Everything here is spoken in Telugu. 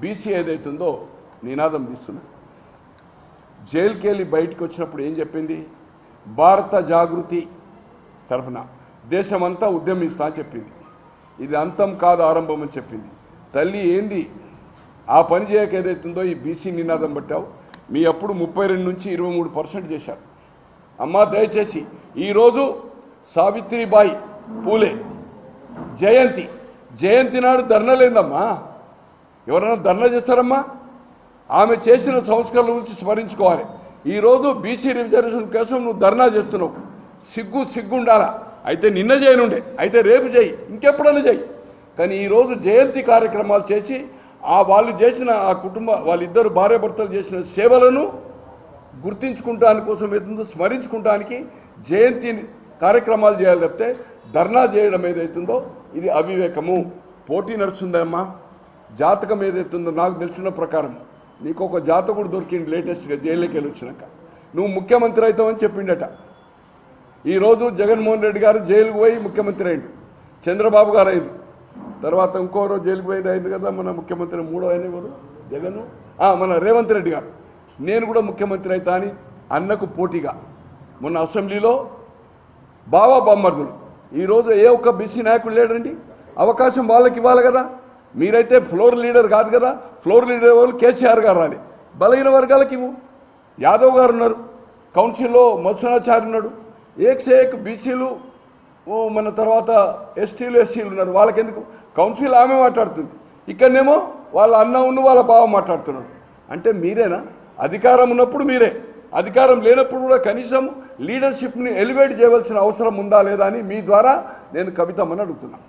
బీసీ ఏదైతుందో నినాదం తీస్తున్నా. జైలుకి వెళ్ళి బయటకు వచ్చినప్పుడు ఏం చెప్పింది? భారత జాగృతి తరఫున దేశమంతా ఉద్యమిస్తా అని చెప్పింది. ఇది అంతం కాదు ఆరంభం అని చెప్పింది. తల్లి ఏంది? ఆ పని చేయక ఏదైతుందో ఈ బీసీ నినాదం పట్టావు? మీ అప్పుడు ముప్పై రెండు నుంచి ఇరవై మూడు పర్సెంట్ చేశారు. అమ్మా దయచేసి ఈరోజు సావిత్రిబాయి పూలే జయంతి. జయంతి నాడు ధర్నలేందమ్మా ఎవరైనా ధర్నా చేస్తారమ్మా? ఆమె చేసిన సంస్కరణల గురించి స్మరించుకోవాలి. ఈరోజు బీసీ రిజర్వేషన్ కోసం నువ్వు ధర్నా చేస్తున్నావు. సిగ్గు సిగ్గు ఉండాలా అయితే నిన్న చేయనుండే. అయితే రేపు చేయి. ఇంకెప్పుడైనా చేయి. కానీ ఈరోజు జయంతి కార్యక్రమాలు చేసి ఆ వాళ్ళు చేసిన ఆ కుటుంబ వాళ్ళిద్దరు భార్యాభర్తలు చేసిన సేవలను గుర్తించుకుంటానికి కోసం ఏదైతుందో స్మరించుకుంటానికి జయంతి కార్యక్రమాలు చేయాలి తప్పితే ధర్నా చేయడం ఏదైతుందో ఇది అవివేకము. పోటీ నడుస్తుందమ్మా. జాతకం ఏదైతుందో నాకు తెలిసిన ప్రకారం నీకు ఒక జాతకుడు దొరికింది లేటెస్ట్గా జైల్లోకి వెళ్ళి వచ్చినాక నువ్వు ముఖ్యమంత్రి అవుతావని చెప్పిండట. ఈరోజు జగన్మోహన్ రెడ్డి గారు జైలుకు పోయి ముఖ్యమంత్రి అయిండు. చంద్రబాబు గారు అయింది తర్వాత ఇంకో రోజు జైలుకు పోయింది అయింది కదా మన ముఖ్యమంత్రి మూడో అయిన ఎవరు? జగన్? మన రేవంత్ రెడ్డి గారు. నేను కూడా ముఖ్యమంత్రి అవుతా అని అన్నకు పోటీగా. మొన్న అసెంబ్లీలో బావా బొమ్మర్దులు. ఈరోజు ఏ ఒక్క బీసీ నాయకుడు లేడండి? అవకాశం వాళ్ళకి ఇవ్వాలి కదా. మీరైతే ఫ్లోర్ లీడర్ కాదు కదా ఫ్లోర్ లీడర్ వాళ్ళు కేసీఆర్ గారు రాలి. బలహీన వర్గాలకి ఇవ్వు. యాదవ్ గారు ఉన్నారు. కౌన్సిల్లో మత్స్యనాచారి ఉన్నాడు. ఏక్ బీసీలు ఓ మన తర్వాత ఎస్టీలు ఎస్సీలు ఉన్నారు. వాళ్ళకి ఎందుకు కౌన్సిల్ ఆమె మాట్లాడుతుంది. ఇక్కడనేమో వాళ్ళ అన్న ఉన్న వాళ్ళ బావ మాట్లాడుతున్నాడు. అంటే మీరేనా? అధికారం ఉన్నప్పుడు మీరే. అధికారం లేనప్పుడు కూడా కనీసం లీడర్షిప్ని ఎలివేట్ చేయవలసిన అవసరం ఉందా లేదా అని మీ ద్వారా నేను కవితమ్మని అడుగుతున్నాను